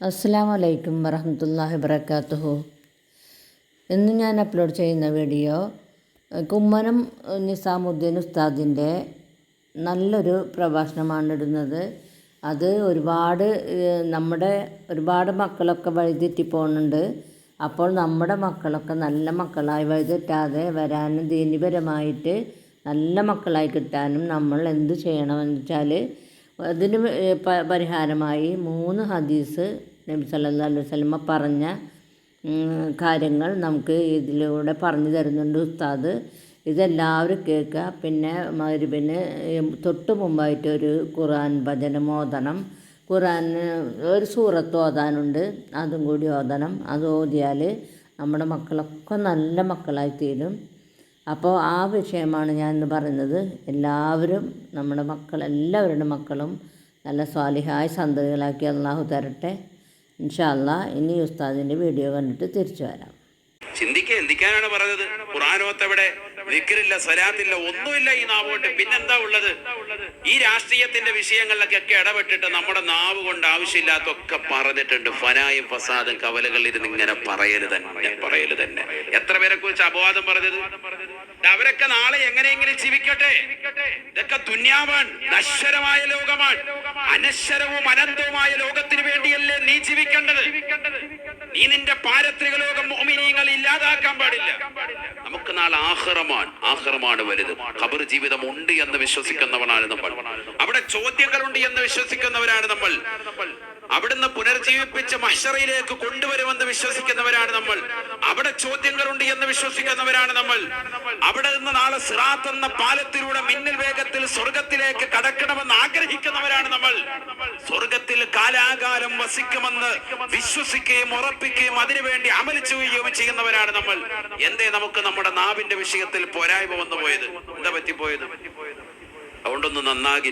അസ്സാം വലൈക്കും വറഹമത്തല്ലാഹി വബർക്കാത്തുഹു ഇന്ന് ഞാൻ അപ്ലോഡ് ചെയ്യുന്ന വീഡിയോ കുമ്മനം നിസാമുദ്ദീൻ ഉസ്താദിന്റെ നല്ലൊരു പ്രഭാഷണമാണ് ഇടുന്നത്. അത് ഒരുപാട് നമ്മുടെ ഒരുപാട് മക്കളൊക്കെ വഴിതെറ്റി പോകുന്നുണ്ട് അപ്പോൾ നമ്മുടെ മക്കളൊക്കെ നല്ല മക്കളായി വഴിതെറ്റാതെ വരാനും ദീനിപരമായിട്ട് നല്ല മക്കളായി കിട്ടാനും നമ്മൾ എന്ത് ചെയ്യണമെന്ന് വെച്ചാൽ അതിന് പരിഹാരമായി മൂന്ന് ഹദീസ് നബി സല്ലല്ലാഹു അലൈഹി വസല്ലമ പറഞ്ഞ കാര്യങ്ങൾ നമുക്ക് ഇതിലൂടെ പറഞ്ഞു തരുന്നുണ്ട് ഉസ്താദ്. ഇതെല്ലാവരും കേൾക്കുക. പിന്നെ മഗ്‌രിബിന് തൊട്ട് മുമ്പായിട്ട് ഒരു ഖുർആൻ ഭജനം ഓതണം. ഖുർആൻ ഒരു സൂറത്ത് ഓതാനുണ്ട്. അതും കൂടി ഓതണം. അത് ഓതിയാൽ നമ്മുടെ മക്കളൊക്കെ നല്ല മക്കളായി തീരും അപ്പോൾ ആ വിഷയമാണ് ഞാൻ ഇന്ന് പറയുന്നത്. എല്ലാവരും നമ്മുടെ മക്കൾ എല്ലാവരുടെ മക്കളും നല്ല സ്വാലിഹായ സന്തതികളാക്കി അള്ളാഹു തരട്ടെ. ഇൻഷാ അല്ലാ ഇനി ഉസ്താദിന്റെ വീഡിയോ കണ്ടിട്ട് തിരിച്ചു വരാം. ചിന്തിക്കുക എന്തിക്കാനാണ് പറഞ്ഞത്. ഖുറാനോത്തവിടെ വിക്രില്ല സലാത്തില്ല ഒന്നുമില്ല ഈ നാവുകൊണ്ട്. പിന്നെന്താ ഉള്ളത്? ഈ രാഷ്ട്രീയത്തിന്റെ വിഷയങ്ങളിലൊക്കെ ഇടപെട്ടിട്ട് നമ്മുടെ നാവ് കൊണ്ട് ആവശ്യമില്ലാത്തൊക്കെ പറഞ്ഞിട്ടുണ്ട്. ഫനായും ഫസാദും കവലകളിൽ ഇരുന്ന് ഇങ്ങനെ പറയൽ തന്നെ പറയൽ തന്നെ. എത്ര പേരെ കുറിച്ച് അപവാദം പറഞ്ഞത്? അവരൊക്കെ നാളെ എങ്ങനെയെങ്കിലും ജീവിക്കട്ടെ? ഇതൊക്കെ ദുന്യാവാണ് നശ്വരമായ ലോകമാണ്. അനശ്വരവും അനന്തവുമായ ലോകത്തിന് വേണ്ടിയല്ലേ നീ ജീവിക്കേണ്ടത്? നീ നിന്റെ പാരത്രിക ലോകം മോമിനിയങ്ങൾ ഇല്ലാതാക്കാൻ പാടില്ല. നമുക്ക് നാളെ ആഹ്റമാണ്. ആഹ്റമാണ് വലുത്. ഖബർ ജീവിതം ഉണ്ട് എന്ന് വിശ്വസിക്കുന്നവനാണ് നമ്മൾ. അവിടെ ചോദ്യങ്ങളുണ്ട് എന്ന് വിശ്വസിക്കുന്നവരാണ് നമ്മൾ. അവിടുന്ന് പുനർജീവിപ്പിച്ച മഷറയിലേക്ക് കൊണ്ടുവരുമെന്ന് വിശ്വസിക്കുന്നവരാണ് നമ്മൾ. അവിടെ ചോദ്യങ്ങളുണ്ട് എന്ന് വിശ്വസിക്കുന്നവരാണ് നമ്മൾ. അവിടെ നിന്ന് നാളെ സിറാത്ത് എന്ന പാലത്തിലൂടെ മിന്നൽ വേഗത്തിൽ സ്വർഗത്തിലേക്ക് കടക്കണമെന്ന് ആഗ്രഹിക്കുന്നവരാണ് നമ്മൾ. സ്വർഗത്തിൽ കാലാകാലം വസിക്കുമെന്ന് വിശ്വസിക്കുകയും ഉറപ്പിക്കുകയും അതിനുവേണ്ടി അമൽ ചെയ്യുകയും ചെയ്യുന്നവരാണ് നമ്മൾ. എന്തേ നമുക്ക് നമ്മുടെ നാവിന്റെ വിഷയത്തിൽ പോരായ്മ വന്നു പോയത് എന്താ പറ്റിപ്പോയത്? അതുകൊണ്ടൊന്ന് നന്നാകി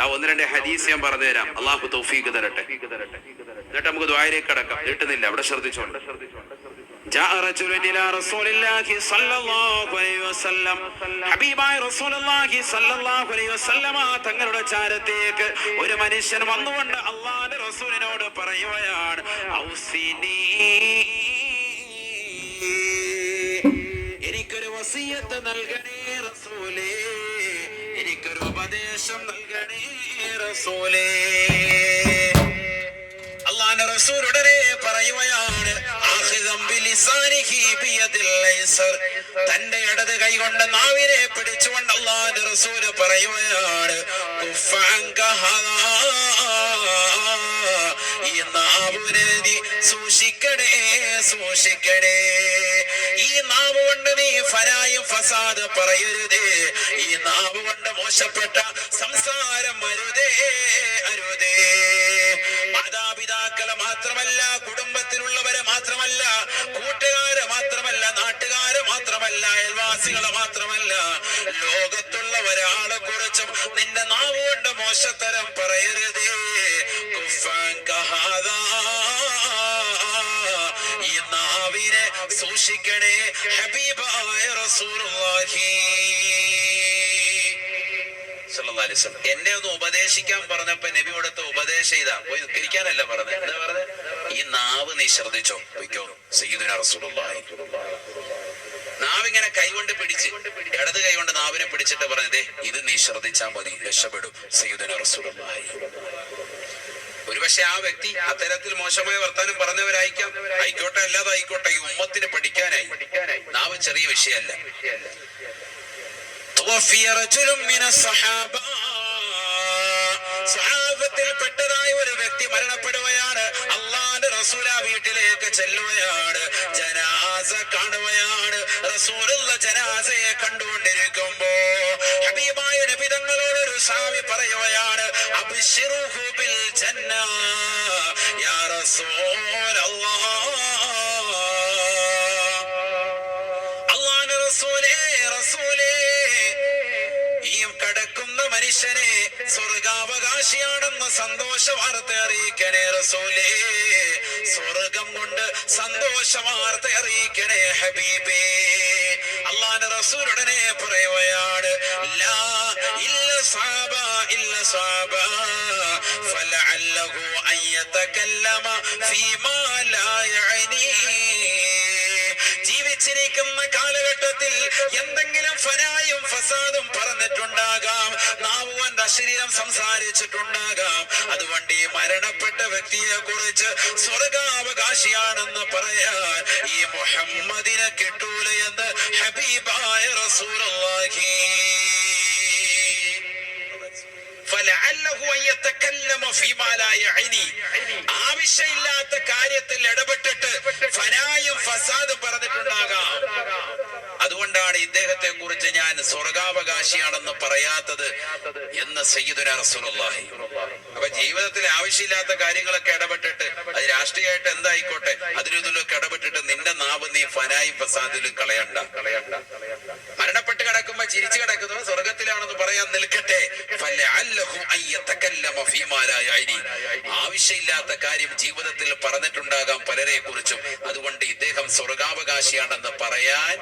ആ ഒന്ന് രണ്ട് ഹദീസ് ഞാൻ പറഞ്ഞുതരാം അള്ളാഹു തൗഫീഖ് തരട്ടെ എന്നിട്ട് നമുക്ക് ദ്വാരേക്ക് കടക്കാം നീട്ടുന്നില്ല അവിടെ ശ്രദ്ധിച്ചോണ്ട് جاء رجل إلى رسول الله صلى الله عليه وسلم ഹബീബായ റസൂലുള്ളാഹി സ്വല്ലല്ലാഹു അലൈഹി വസല്ലമ തങ്ങളുടെ ചാരത്തേക്ക് ഒരു മനുഷ്യൻ വന്നുകൊണ്ട് അള്ളാഹുവിന്റെ റസൂലിനോട് പറയുകയാണ് ഔസിനീ എനിക്കൊരു വസിയത്ത് നൽകണേ റസൂലേ എനിക്കൊരു ഉപദേശം നൽകണേ റസൂലേ അള്ളാന്റെ റസൂൽ ഉടനെ പറയുകയാണ് തന്റെ ഇടത് കൈകൊണ്ട് നാവിനെ പിടിച്ചുകൊണ്ട് അള്ളാന്റെ റസൂൽ പറയുകയാണ്. ഈ നാവുനെ സൂക്ഷിക്കണേ സൂക്ഷിക്കണേ. ഈ നാവ് കൊണ്ട് നീ ഫരായും ഫസാദ് പറയരുതേ. ഈ നാവ് കൊണ്ട് മോശപ്പെട്ട സംസാരം അരുതേ അരുതേ. മാതാപിതാക്കളെ മാത്രമല്ല കുടുംബത്തിലുള്ളവരെ മാത്രമല്ല കൂട്ടുകാരെ മാത്രമല്ല നാട്ടുകാരെ മാത്രമല്ല അയൽവാസികളെ മാത്രമല്ല ലോകത്തുള്ള ഒരാളെ കുറിച്ചും നിന്റെ നാവ് കൊണ്ട് മോശത്തരം പറയരുതേ. സൂക്ഷിക്കണേ. ഹബീബായ റസൂലുള്ളാഹി. എന്നെ ഒന്ന് ഉപദേശിക്കാൻ പറഞ്ഞപ്പോ നബി കൊടുത്ത ഉപദേശം ഇതാ. പോയി നിൽക്കാനല്ല പറഞ്ഞത്? എന്താ പറഞ്ഞത്? ഈ നാവ് നീ ശ്രദ്ധിച്ചോ? പൊയ്ക്കോ. സയ്യിദുന റസൂലുള്ളാഹി. നാവിങ്ങനെ കൈകൊണ്ട് പിടിച്ച് ഇടത് കൈകൊണ്ട് നാവിനെ പിടിച്ചിട്ട് പറഞ്ഞതേ ഇത് നീ ശ്രദ്ധിച്ചാൽ മതി. രക്ഷപ്പെടും സയ്യിദുന ഒരുപക്ഷെ ആ വ്യക്തി അത്തരത്തിൽ മോശമായ വർത്താനം പറഞ്ഞവരായിരിക്കാം. ആയിക്കോട്ടെ അല്ലാതെ ആയിക്കോട്ടെ ഈ ഉമ്മത്തിന് പഠിക്കാനായി. നാവ് ചെറിയ വിഷയമല്ല. സഹാബത്തിൽപ്പെട്ടതായ ഒരു വ്യക്തി മരണപ്പെടുകയാണ്. അള്ളാന്റെ ആ വീട്ടിലേക്ക് ചെല്ലുകയാണ്. ജനാസ കാണുകയാണ്. റസൂലുള്ള ജനാസയെ കണ്ടുകൊണ്ടിരിക്കും. റസൂലേ റസൂലേ. കടക്കുന്ന മനുഷ്യനെ സ്വർഗാവകാശിയാണെന്ന് സന്തോഷ വാർത്ത അറിയിക്കണേ റസൂലേ. സ്വർഗം കൊണ്ട് സന്തോഷ വാർത്ത അറിയിക്കണേ ഹബീബേ. അള്ളാന്റെ റസൂലുടനെ പറയുകയാണ് ലാ ഇല്ല സാബ ഇല്ല فلعله أن يتكلم فيما لا يعنيه. ജീവിച്ചിരിക്കുന്ന കാലഘട്ടത്തിൽ എന്തെങ്കിലും ഫനായും ഫസാദും പറഞ്ഞിട്ടുണ്ടാകാം. നാവുവന്റെ അശരീരം സംസാരിച്ചിട്ടുണ്ടാകാം. അതുകൊണ്ട് ഈ മരണപ്പെട്ട വ്യക്തിയെ കുറിച്ച് സ്വർഗാവകാശിയാണെന്ന് പറയാൻ ഈ മുഹമ്മദിനെ കിട്ടൂല എന്ന് ഹബീബായ റസൂലുള്ളാഹി ആവശ്യമില്ലാത്ത കാര്യത്തിൽ ഇടപെട്ടിട്ട് ഫനായും ഫസാദ് പറഞ്ഞിട്ടുണ്ടാകാം. അതുകൊണ്ടാണ് ഇദ്ദേഹത്തെ കുറിച്ച് ഞാൻ സ്വർഗാവകാശിയാണെന്ന് പറയാത്തത് എന്ന് സയ്യിദുന റസൂലുള്ളാഹി. അപ്പൊ ജീവിതത്തിൽ ആവശ്യമില്ലാത്ത കാര്യങ്ങളൊക്കെ ഇടപെട്ടിട്ട് അത് രാഷ്ട്രീയമായിട്ട് എന്തായിക്കോട്ടെ ഇതിലൊക്കെ ഇടപെട്ടിട്ട് നിന്റെ നാവ് നീ ഫനായും ഫസാദിലും കളയണ്ട. കളയണ്ട മരണപ്പെട്ട് കിടക്കുമ്പോ ചിരിച്ചു കിടക്കുന്നത് സ്വർഗത്തിലാണെന്ന് പറയാൻ നിൽക്കട്ടെ ആവശ്യമില്ലാത്ത കാര്യം ജീവിതത്തിൽ പറഞ്ഞിട്ടുണ്ടാകാം പലരെ കുറിച്ചും അതുകൊണ്ട് ഇദ്ദേഹം സ്വർഗാവകാശിയാണെന്ന് പറയാൻ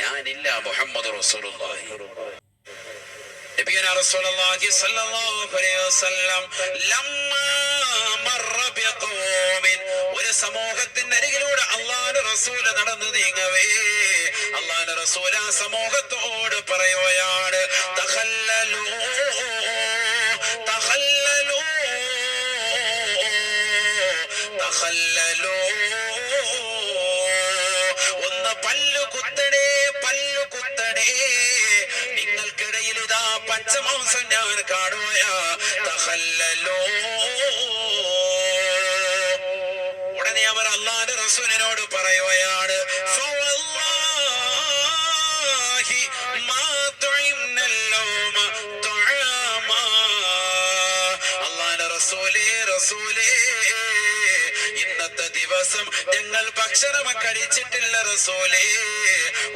ഞാനില്ല മുഹമ്മദ് റസൂലുള്ളാഹി. ഒരു സമൂഹത്തിന്റെ അരികിലൂടെ അള്ളാഹുവിന്റെ റസൂൽ നടന്നു നീങ്ങവേ. അള്ളാഹുവിന്റെ റസൂൽ ആ സമൂഹത്തോട് പറയുകയാണ് തഖല്ലലൂ ഒന്ന് പല്ലു കുത്തടേ പല്ലു കുത്തടേ നിങ്ങൾക്കിടയിൽ ഇതാ പച്ചമാംസം ഞാൻ കാണുകയാ തഹല്ലലോ ഉടനെ അവർ അള്ളാന്റെ റസൂലിനോട് പറയുകയാണ് റസൂലേ റസൂലേ ദിവസം ഞങ്ങൾ ഭക്ഷണം കഴിച്ചിട്ടില്ല റസൂലേ.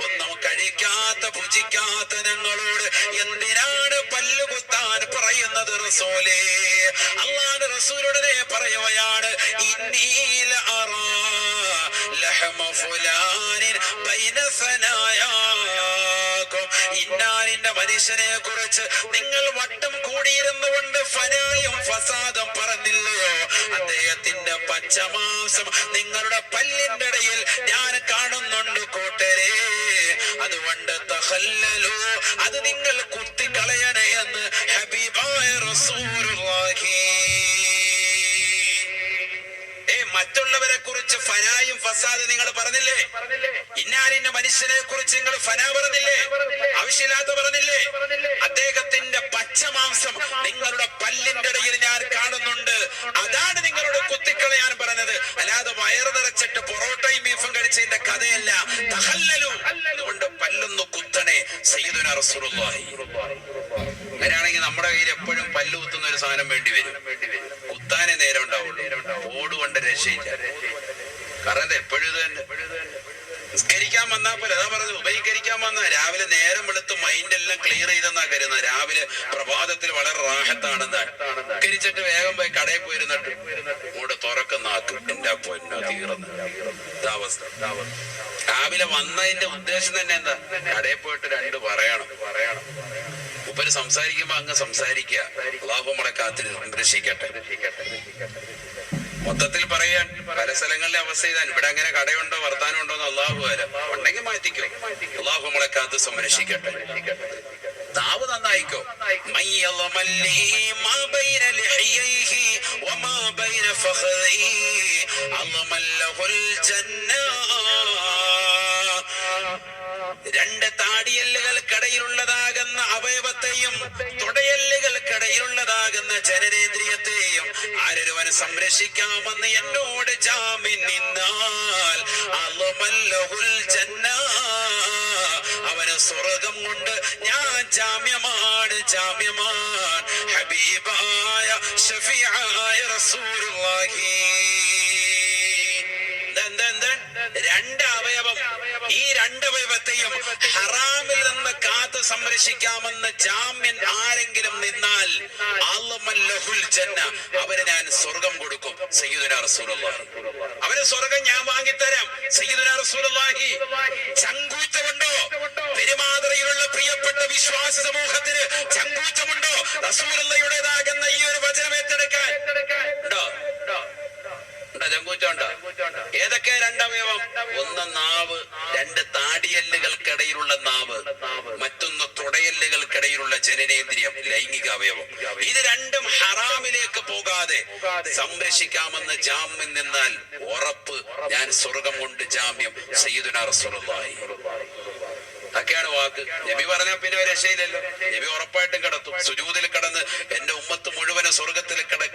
ഒന്നും കഴിക്കാത്ത ഭുജിക്കാത്ത ഞങ്ങളോട് എന്തിനാണ് പല്ലുകുത്താൻ പറയുന്നത് റസൂലേ? അള്ളാന്റെ റസൂലുടനെ പറയുകയാണ് ഇന്നീല അറാ ലഹമ ഫുലാനിൻ ബൈന സനായാകും ഇന്നാലിന്റെ മനുഷ്യനെ കുറിച്ച് നിങ്ങൾ വട്ടം കൂടിയിരുന്നു കൊണ്ട് ഫനായും ഫസാദം പറഞ്ഞില്ലയോ? അദ്ദേഹത്തിന്റെ പച്ചമാസം നിങ്ങളുടെ പല്ലിന്റെ ഇടയിൽ ഞാൻ കാണുന്നുണ്ട് കൂട്ടരെ. അതുകൊണ്ട് തഹല്ലലോ അത് നിങ്ങൾ കുത്തിക്കളയണേ എന്ന് ഹബീബായ റസൂലുള്ളാഹി മറ്റുള്ളവരെ കുറിച്ച് ഫനായും ഫസാദ് നിങ്ങൾ പറഞ്ഞില്ലേ? ഇന്നാലിന്റെ മനുഷ്യനെ കുറിച്ച് നിങ്ങൾ ഫന പറഞ്ഞില്ലേ? ആവശ്യമില്ലാത്ത പറഞ്ഞില്ലേ? അദ്ദേഹത്തിന്റെ പച്ചമാംസം നിങ്ങളുടെ പല്ലിന്റെ ഇടയിൽ ഞാൻ കാണുന്നുണ്ട്. അതാണ് നിങ്ങളോട് കുത്തിക്കളയാൻ പറഞ്ഞത്. അല്ലാതെ വയറ് നിറച്ചിട്ട് പൊറോട്ടയും ബീഫും കഴിച്ചതിന്റെ കഥയല്ല. അതുകൊണ്ട് പല്ലൊന്ന് കുത്തണേ. സയ്യിദുന റസൂലുള്ളാഹി. അങ്ങനെയാണെങ്കിൽ നമ്മുടെ കയ്യിൽ എപ്പോഴും പല്ല് കുത്തുന്ന ഒരു സാധനം വേണ്ടി വരും. കുത്താനേ നേരം ഉണ്ടാവുള്ളൂ ഓട് കൊണ്ട് കാരണം എപ്പോഴും നിസ്കരിക്കാൻ വന്നാ പോലെ. അതാ പറഞ്ഞു ഉപയോഗിക്കാൻ വന്നാ രാവിലെ നേരം വെളുത്ത് മൈൻഡ് എല്ലാം ക്ലിയർ ചെയ്തെന്നാ കരുതുന്നത്. രാവിലെ പ്രഭാതത്തിൽ വളരെ റാഹത്താണെന്ന്. നിസ്കരിച്ചിട്ട് വേഗം പോയി കടയിൽ പോയിരുന്നിട്ട് കൂടെ തുറക്കുന്ന എന്റെ പൊന്നോ തീർന്നു. ഇതാവസ്ഥ രാവിലെ വന്നതിന്റെ ഉദ്ദേശം തന്നെ എന്താ? കടയിൽ പോയിട്ട് രണ്ട് പറയണം. പറയണം ഉപ്പര് സംസാരിക്കുമ്പോ അങ്ങ് സംസാരിക്കുക. അള്ളാഹു നമ്മളെ കാത്തിരി സംരക്ഷിക്കട്ടെ. മൊത്തത്തിൽ പറയാൻ പല സ്ഥലങ്ങളിലെ അവസ്ഥ ഇതാണ്. ഇവിടെ അങ്ങനെ കടയുണ്ടോ വർത്താനം ഉണ്ടോ എന്ന് അള്ളാഹു വരാം ഉണ്ടെങ്കിൽ മാറ്റിക്കോ. അള്ളാഹു നമ്മളെ കാത്ത് സംരക്ഷിക്കട്ടെ. നാവ് നന്നായിക്കോ. ജന്ന രണ്ട് താടിയല്ലുകൾക്കിടയിലുള്ളതാകുന്ന അവയവത്തെയും തുടയല്ലുകൾക്കിടയിലുള്ളതാകുന്ന ജനനേന്ദ്രിയത്തെയും ആരൊരുവൻ സംരക്ഷിക്കാമെന്ന് എന്നോട് ജാമ്യം നിന്നാൽ അവന് സ്വർഗം കൊണ്ട് ഞാൻ ജാമ്യമാണ് ജാമ്യമാൻ ഹബീബായ ഷഫിയായ റസൂലുള്ളാഹി. രണ്ട് അവയവം. ഈ രണ്ട് അവയവത്തെയും ഹറാമിൽ നിന്ന് കാത്തു സംരക്ഷിക്കാമെന്ന് ജാമ്യൻ ആരെങ്കിലും നിന്നാൽ ജന്ന അവന് ഞാൻ സ്വർഗം കൊടുക്കും. സയ്യിദുനാ റസൂലുള്ളാഹി. അവന് സ്വർഗം ഞാൻ വാങ്ങിത്തരാം. സയ്യിദുനാ റസൂലുള്ളാഹി. ചങ്കൂറ്റമുണ്ടോ? പെരുമാതറയിലുള്ള പ്രിയപ്പെട്ട വിശ്വാസ സമൂഹത്തിന് ചങ്കൂറ്റമുണ്ടോ? റസൂലുള്ളയുടേതാകുന്ന ഈ ഒരു വചനം ഏറ്റെടുക്കാൻ. ഉണ്ടോ? ഉണ്ടോ ചങ്കൂറ്റുണ്ടോ ഏതൊക്കെ രണ്ടവയവം ഒന്ന് നാവ് രണ്ട് താടിയല്ലുകൾക്കിടയിലുള്ള നാവ് മറ്റൊന്ന് തുടയല്ലുകൾക്കിടയിലുള്ള ജനനേന്ദ്രിയം ലൈംഗിക അവയവം. ഇത് രണ്ടും ഹറാമിലേക്ക് പോകാതെ സംരക്ഷിക്കാമെന്ന് ജാമ്യം നിന്നാൽ ഉറപ്പ് ഞാൻ സ്വർഗം കൊണ്ട് ജാമ്യം സയ്യിദുനാ റസൂലുള്ളാഹി. അതൊക്കെയാണ് വാക്ക്. നബി പറഞ്ഞാൽ പിന്നെ രക്ഷയില്ലല്ലോ. നബി ഉറപ്പായിട്ടും കിടത്തും. സുജൂതിൽ കടന്ന് എന്റെ ഉമ്മത്ത് മുഴുവനും സ്വർഗത്തിൽ വരെ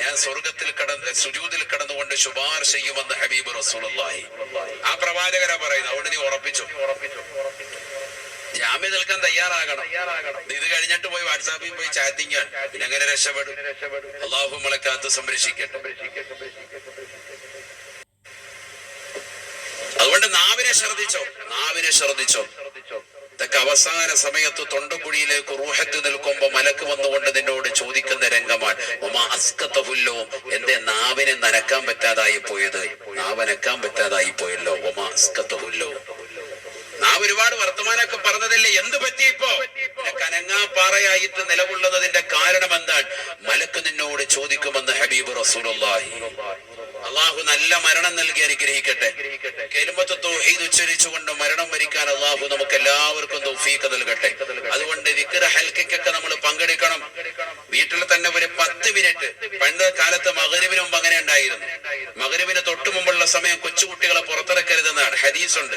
ഞാൻ സ്വർഗത്തിൽ കടന്ന് സുജൂതിൽ കടന്നുകൊണ്ട് ശുപാർശ ചെയ്യുമെന്ന് ഹബീബ് റസൂലുള്ളാഹി. ആ പ്രവാചകരെ പറയുന്നു അതുകൊണ്ട് നീ ഉറപ്പിച്ചു? ജാമ്യം നിൽക്കാൻ തയ്യാറാകണം. ഇത് കഴിഞ്ഞിട്ട് പോയി വാട്സാപ്പിൽ പോയി ചാറ്റിംഗ് പിന്നെ അങ്ങനെ രക്ഷപ്പെടും. അള്ളാഹു നമ്മളെ കാത്ത് സംരക്ഷിക്കട്ടെ. അതുകൊണ്ട് നാവിനെ ശ്രദ്ധിച്ചോ? നാവിനെ ശ്രദ്ധിച്ചോ? ഇതൊക്കെ അവസാന സമയത്ത് തൊണ്ടക്കുഴിയിലേക്ക് റൂഹത്ത് നിൽക്കുമ്പോ മലക്ക് വന്നുകൊണ്ട് നിന്നോട് ചോദിക്കുന്ന രംഗമാണ്. ഉമാ എന്റെ നാവിനെ നനക്കാൻ പറ്റാതായി പോയത്. നാവനക്കാൻ പറ്റാതായി പോയല്ലോ. ഒമാ അസ്കത്തഹുല്ലോ നാം ഒരുപാട് വർത്തമാനമൊക്കെ പറഞ്ഞതല്ലേ? എന്ത് പറ്റി ഇപ്പോ? കനങ്ങാപ്പാറയായിട്ട് നിലകൊള്ളുന്നതിന്റെ കാരണം എന്താണ്? മലക്ക് നിന്നോട് ചോദിക്കുമെന്ന് ഹബീബ് റസൂലുള്ളാഹി. അള്ളാഹു നല്ല മരണം നൽകി അനുഗ്രഹിക്കട്ടെ. കെരുമത്ത് തൗഹീദ് ഉച്ചരിച്ചുകൊണ്ട് മരണം വരിക്കാൻ അള്ളാഹു നമുക്ക് എല്ലാവർക്കും തൗഫീഖ് നൽകട്ടെ. അതുകൊണ്ട് വിക്ര ഹൽക്കൊക്കെ നമ്മൾ പങ്കെടുക്കണം. വീട്ടിൽ തന്നെ ഒരു പത്ത് മിനിറ്റ്. പണ്ട് കാലത്ത് മകരുവിന് മുമ്പ് അങ്ങനെ ഉണ്ടായിരുന്നു. മകരുവിന് തൊട്ടു മുമ്പുള്ള സമയം കൊച്ചുകുട്ടികളെ പുറത്തിറക്കരുതെന്നാണ്. ഹദീസ് ഉണ്ട്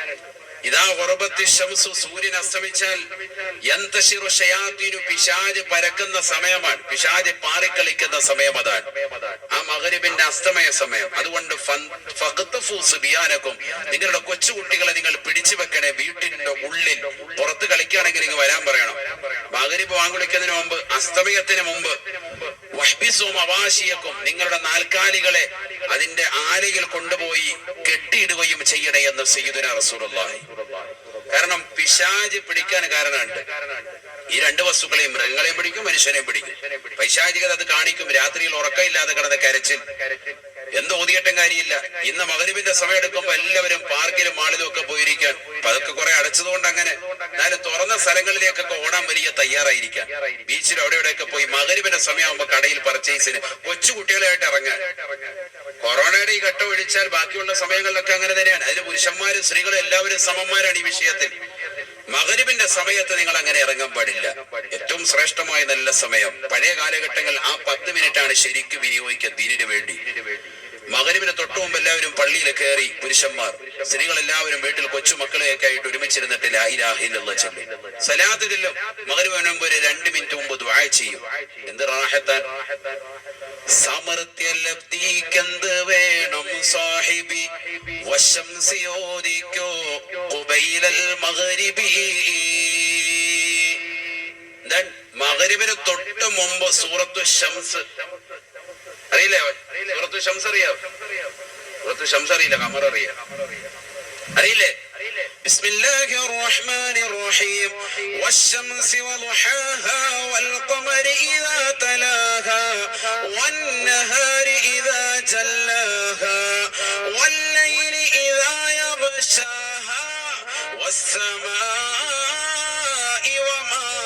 ഇതാ ഉറബത്തി ഷംസു സൂര്യൻ അസ്തമിച്ചാൽ എന്തശിറു ഷയാത്തിനു പിശാജ് പരക്കുന്ന സമയമാണ്. പിശാജ് പാറിക്കളിക്കുന്ന സമയം അതാണ്. ആ മകരിബിന്റെ അസ്തമയ സമയം. അതുകൊണ്ട് ബിയാനക്കും നിങ്ങളുടെ കൊച്ചുകുട്ടികളെ നിങ്ങൾ പിടിച്ചു വെക്കണേ വീട്ടിന്റെ ഉള്ളിൽ. പുറത്ത് കളിക്കുകയാണെങ്കിൽ നിങ്ങൾ വരാൻ പറയണം. മകരിബ് വാങ്ങുളിക്കുന്നതിന് മുമ്പ് അസ്തമയത്തിന് മുമ്പ് വഹ്ബിസും അവാശിയക്കും നിങ്ങളുടെ നാൽക്കാലികളെ അതിന്റെ ആലയിൽ കൊണ്ടുപോയി കെട്ടിയിടുകയും ചെയ്യണേ എന്ന് സയ്യിദുന റസൂലുള്ളാഹി. കാരണം പിശാജ് പിടിക്കാൻ കാരണമുണ്ട്. ഈ രണ്ട് വസ്തുക്കളെയും മൃഗങ്ങളെയും പിടിക്കും മനുഷ്യനെയും പിടിക്കും. പൈശാചികത അത് കാണിക്കും. രാത്രിയിൽ ഉറക്കമില്ലാതെ കിടന്ന കരച്ചിൽ. എന്ത് ഓതിയിട്ടും കാര്യമില്ല. ഇന്ന് മകരുവിന്റെ സമയം എല്ലാവരും പാർക്കിലും മാളിലും ഒക്കെ പോയിരിക്കാൻ. അതൊക്കെ കുറെ അടച്ചതുകൊണ്ട് അങ്ങനെ. എന്നാലും തുറന്ന സ്ഥലങ്ങളിലേക്കൊക്കെ ഓടാൻ വലിയ തയ്യാറായിരിക്കാം ബീച്ചിൽ അവിടെ ഇവിടെയൊക്കെ പോയി മകരുവിന്റെ സമയമാകുമ്പോ കടയിൽ പർച്ചേസിന്. കൊച്ചു കുട്ടികളായിട്ട് ഇറങ്ങാൻ. കൊറോണയുടെ ഈ ഘട്ടം ഒഴിച്ചാൽ ബാക്കിയുള്ള സമയങ്ങളിലൊക്കെ അങ്ങനെ തന്നെയാണ്. അതിന് പുരുഷന്മാരും സ്ത്രീകളും എല്ലാവരും സമന്മാരാണ് ഈ വിഷയത്തിൽ. മകരുവിന്റെ സമയത്ത് നിങ്ങൾ അങ്ങനെ ഇറങ്ങാൻ പാടില്ല. ഏറ്റവും ശ്രേഷ്ഠമായ നല്ല സമയം. പഴയ കാലഘട്ടങ്ങളിൽ ആ പത്ത് മിനിറ്റ് ആണ് ശരിക്കും വിനിയോഗിക്കുക ദീനിനു വേണ്ടി. മകരിബിന് തൊട്ടു മുമ്പ് എല്ലാവരും പള്ളിയിൽ കയറി പുരുഷന്മാർ സ്ത്രീകൾ എല്ലാവരും വീട്ടിൽ കൊച്ചുമക്കളെയൊക്കെ ആയിട്ട് ഒരുമിച്ചിരുന്നിട്ട് ചൊല്ലി. സലാത്ത് ചെല്ലും. മകരുവിന് മുമ്പ് ഒരു രണ്ട് മിനിറ്റ് മുമ്പ് ദ്വായ ചെയ്യും. എന്ത് റാഹത്താൻ? സമൃദ്ധ്യലബ്ധിക്കെന്ത് വേണം സാഹിബി? വശം സിയോദിക്കോ കുബൈലൽ മകരിബി മഗ്രിബിന് തൊട്ട് മുമ്പ് സൂറത്തു ഷംസ് അറിയില്ലേ സൂറത്തു ഷംസ് അറിയാം സൂറത്തു ഷംസ് അറിയില്ല കമർ അറിയാം അറിയില്ലേ بسم الله الرحمن الرحيم والشمس وضحاها والقمر إذا تلاها والنهار إذا جلاها والليل إذا يغشاها والسماء وما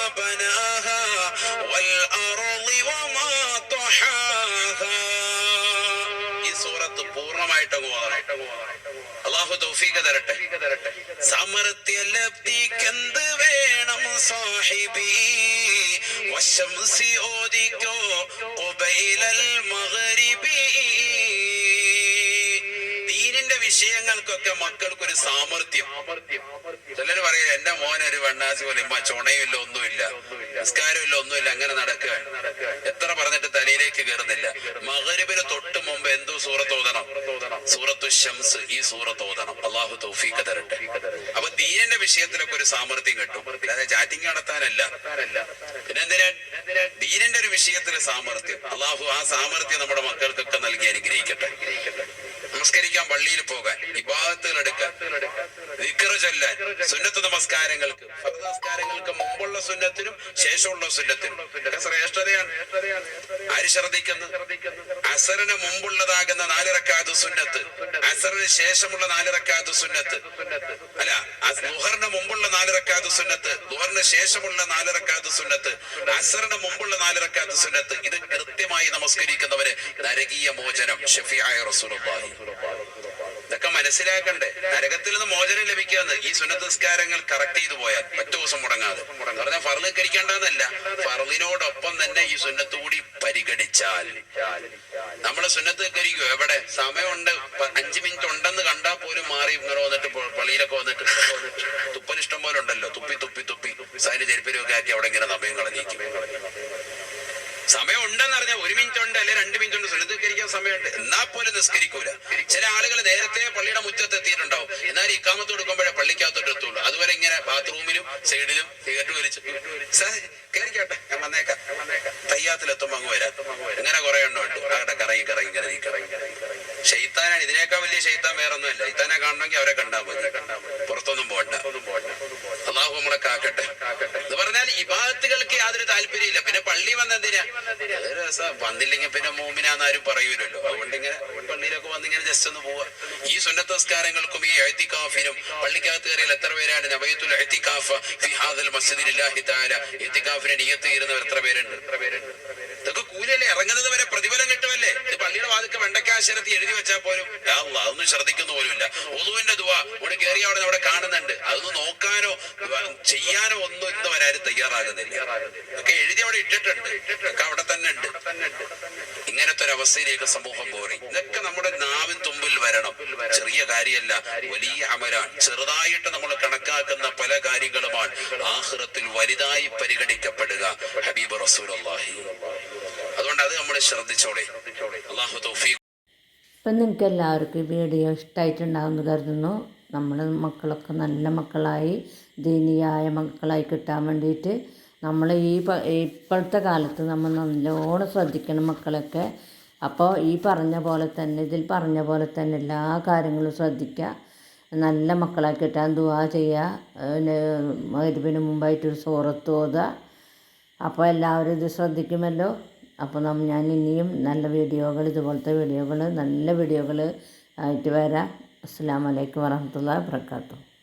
സൂറത്ത് പൂർണമായിട്ട് അള്ളാഹു തൗഫീഖ് തരട്ടെ. സമൃദ്ധ്യ ലബ്ധിക്കെന്ത് വേണം സാഹിബി? വശംസി ഓദിക്കോ ദീനിന്റെ വിഷയങ്ങൾക്കൊക്കെ മക്കൾക്കൊരു സാമർഥ്യം. ചിലർ പറയും എന്റെ മോൻ ഒരു വണ്ണാസി പോലെ ഇമ്മ ചുണയുമില്ല ഒന്നുമില്ല നിസ്കാരമില്ല ഒന്നുമില്ല അങ്ങനെ നടക്കുക. എത്ര പറഞ്ഞിട്ട് തലയിലേക്ക് കയറുന്നില്ല. മകരിബിന് തൊട്ട് മുമ്പ് എന്തോ സൂറത്തോതണം സൂറത്തു ഷംസ് ഈ സൂറത്തോതണം അള്ളാഹു തൗഫീഖ് തരട്ടെ. അപ്പൊ ദീനിന്റെ വിഷയത്തിലൊക്കെ ഒരു സാമർഥ്യം കിട്ടും. അതായത് ചാറ്റിംഗ് നടത്താനല്ല. പിന്നെ ദീനിന്റെ ഒരു വിഷയത്തിലെ സാമർഥ്യം. അള്ളാഹു ആ സാമർഥ്യം നമ്മുടെ മക്കൾക്കൊക്കെ നൽകി അനുഗ്രഹിക്കട്ടെ. നമസ്കരിക്കാം പള്ളിയിൽ പോകാൻ ഇബാദത്തുകൾ എടുക്കാൻ ദിക്റ് ചൊല്ലാൻ സുന്നത്ത് നമസ്കാരങ്ങൾക്ക്. നമസ്കാരങ്ങൾക്ക് മുമ്പുള്ള സുന്നത്തിനും ശേഷമുള്ള സുന്നത്തിനും. ശ്രേഷ്ഠതയാണ്. ആര് ശ്രദ്ധിക്കുന്നു അസറിന് മുമ്പുള്ളതാകുന്ന നാലിറക്കാത്ത സുന്നത്ത്. അസറിന് ശേഷമുള്ള നാലിറക്കാത്ത സുന്നത്ത്. അല്ല ദുഹറിന് മുമ്പുള്ള നാലിറക്കാത്ത സുന്നത്ത്. ദുഹറിന് ശേഷമുള്ള നാലിറക്കാത്ത സുന്നത്ത്. അസറിന് മുമ്പുള്ള നാലിറക്കാത്ത സുന്നത്ത്. ഇത് കൃത്യമായി നമസ്കരിക്കുന്നവര് നരകീയ മോചനം. ഷഫിയായ റസൂലുള്ളാഹി. ഇതൊക്കെ മനസ്സിലാക്കണ്ടേ? നരകത്തിൽ നിന്ന് മോചനം ലഭിക്കാന്ന്. ഈ സുന്നത്ത് നിസ്കാരങ്ങൾ കറക്റ്റ് ചെയ്തു പോയാൽ ഒറ്റ ദിവസം മുടങ്ങാതെ. പറഞ്ഞാൽ ഫർൾ കരിക്കേണ്ടതെന്നല്ല ഫർളിനോടൊപ്പം തന്നെ ഈ സുന്നത്ത് കൂടി പരിഗണിച്ചാൽ. നമ്മൾ സുന്നത്ത് കരിക്കും എവിടെ? സമയമുണ്ട്. അഞ്ചു മിനിറ്റ് ഉണ്ടെന്ന് കണ്ടാൽ പോലും മാറി ഇങ്ങനെ വന്നിട്ട് പള്ളിയിലൊക്കെ വന്നിട്ട് തുപ്പനിഷ്ടം പോലെ ഉണ്ടല്ലോ. തുപ്പി തുപ്പി തുപ്പി. സാരി ചെരുപ്പിലൊക്കെ ആക്കി അവിടെ ഇങ്ങനെ സമയം കളഞ്ഞേക്കും സമയം ഉണ്ടെന്ന് പറഞ്ഞാൽ ഒരു മിനിറ്റ് ഉണ്ട് അല്ലെ രണ്ട് മിനിറ്റ് ഉണ്ട് സുന്നത്തികരിക്കാൻ സമയമുണ്ട്. എന്നാ പോലും നിസ്കരിക്കൂല. ചില ആളുകൾ നേരത്തെ പള്ളിയുടെ മുറ്റത്ത് എത്തിയിട്ടുണ്ടാവും എന്നാൽ ഈ കാമത്ത് കൊടുക്കുമ്പോഴേ പള്ളിക്കകത്തോട്ട് എത്തുള്ളൂ. അതുവരെ ഇങ്ങനെ ബാത്റൂമിലും സൈഡിലും സിഗരറ്റ് വലിച്ചു. കയറിക്കോട്ടെ ഞാൻ വന്നേക്കാം. തയ്യാത്തിലെത്തുമ്പോ അങ്ങ് വരാം. ഇങ്ങനെ കുറെ എണ്ണം ഉണ്ട്. കറങ്ങി കറങ്ങി കറങ്ങി നിൽക്കാം. ഷെയ്ത്താനാണ് ഇതിനേക്കാൾ വലിയ ഷെയ്ത്താൻ വേറൊന്നുമല്ല. ഇത്താനെ കാണണമെങ്കിൽ അവരെ കണ്ടാൽ മതി. പുറത്തൊന്നും പോണ്ട. അള്ളാഹു നമ്മളെ കാക്കട്ടെ. എന്ന് പറഞ്ഞാൽ ഇബാദത്തുകൾക്ക് യാതൊരു താല്പര്യമില്ല പിന്നെ പള്ളി വന്നെന്തിനാ? വന്നില്ലെങ്കിൽ പിന്നെ മൂമിനാന്ന് ആരും പറയൂലല്ലോ. അതുകൊണ്ട് ഇങ്ങനെ പള്ളിയിലൊക്കെ വന്നിങ്ങനെ ജസ്റ്റ് ഒന്ന് പോവാ. ഈ സുന്നത്തസ്കാരങ്ങൾക്കും ഈ എഴുത്തിക്കാഫിനും പള്ളിക്കകത്ത് കയറിയാൽ എത്ര പേരാണ്? നബയത്തുൽ എഴുത്തിക്കാഫ മസ്ജിദിൽ ഹാദൽ മസ്ജിദിലില്ലാഹി തആല. എഴുത്തിക്കാഫിനെ നിയത്ത് എത്ര പേരുണ്ട്? എത്ര പേരുണ്ട്? ഇതൊക്കെ കൂലിയല്ലേ? ഇറങ്ങുന്നത് വരെ പ്രതിഫലം കിട്ടുമല്ലേ? ഇത് പള്ളിയുടെ വാതിക്ക് വെണ്ടക്കാശരത്തി എഴുതി വെച്ചാൽ പോലും അതൊന്നും ശ്രദ്ധിക്കുന്ന പോലുമില്ല. ഒതുവിന്റെ ദുവ ഇവിടെ കയറി അവിടെ അവിടെ കാണുന്നുണ്ട്. അതൊന്നും നോക്കാനോ ചെയ്യാനോ ഒന്നും ഇന്ന് വരാനും തയ്യാറാകുന്നില്ല. ഒക്കെ എഴുതി അവിടെ ഇട്ടിട്ടുണ്ട്. ഒക്കെ അവിടെ തന്നെ ഉണ്ട്. ഇങ്ങനത്തെ ഒരു അവസ്ഥയിലേക്ക് സമൂഹം പോറി ഇതൊക്കെ നമ്മുടെ നാവിൻ തുമ്പിൽ വരണം. ചെറിയ കാര്യമല്ല വലിയ അമലാണ്. ചെറുതായിട്ട് നമ്മൾ കണക്കാക്കുന്ന പല കാര്യങ്ങളുമാണ് ആഹ്റത്തിൽ വലുതായി പരിഗണിക്കപ്പെടുക. ഹബീബ് റസൂലുള്ളാഹി. അതുകൊണ്ട് അത് നമ്മൾ ശ്രദ്ധിച്ചോളെ. അള്ളാഹു തൗഫീഖ്. ഇപ്പം നിങ്ങൾക്ക് എല്ലാവർക്കും ഈ വീഡിയോ ഇഷ്ടമായിട്ടുണ്ടാകുമെന്ന് കരുതുന്നു. നമ്മൾ മക്കളൊക്കെ നല്ല മക്കളായി ദീനിയായ മക്കളായി കിട്ടാൻ വേണ്ടിയിട്ട് നമ്മൾ ഈ ഇപ്പോഴത്തെ കാലത്ത് നമ്മൾ നല്ലോണം ശ്രദ്ധിക്കണം മക്കളൊക്കെ. അപ്പോൾ ഈ പറഞ്ഞ പോലെ തന്നെ ഇതിൽ പറഞ്ഞ പോലെ തന്നെ എല്ലാ കാര്യങ്ങളും ശ്രദ്ധിക്കുക. നല്ല മക്കളെ കിട്ടാൻ ദുവാ ചെയ്യുക. മരുവിന് മുമ്പായിട്ടൊരു സൂറത്ത് ഓതുക. അപ്പോൾ എല്ലാവരും ഇത് ശ്രദ്ധിക്കുമല്ലോ. അപ്പോൾ നം ഞാൻ ഇനിയും നല്ല വീഡിയോകൾ ഇതുപോലത്തെ വീഡിയോകൾ നല്ല വീഡിയോകൾ ആയിട്ട് വരാം. അസ്സാം വലൈക്കും വരഹമുല്ല വാബർക്കാത്തു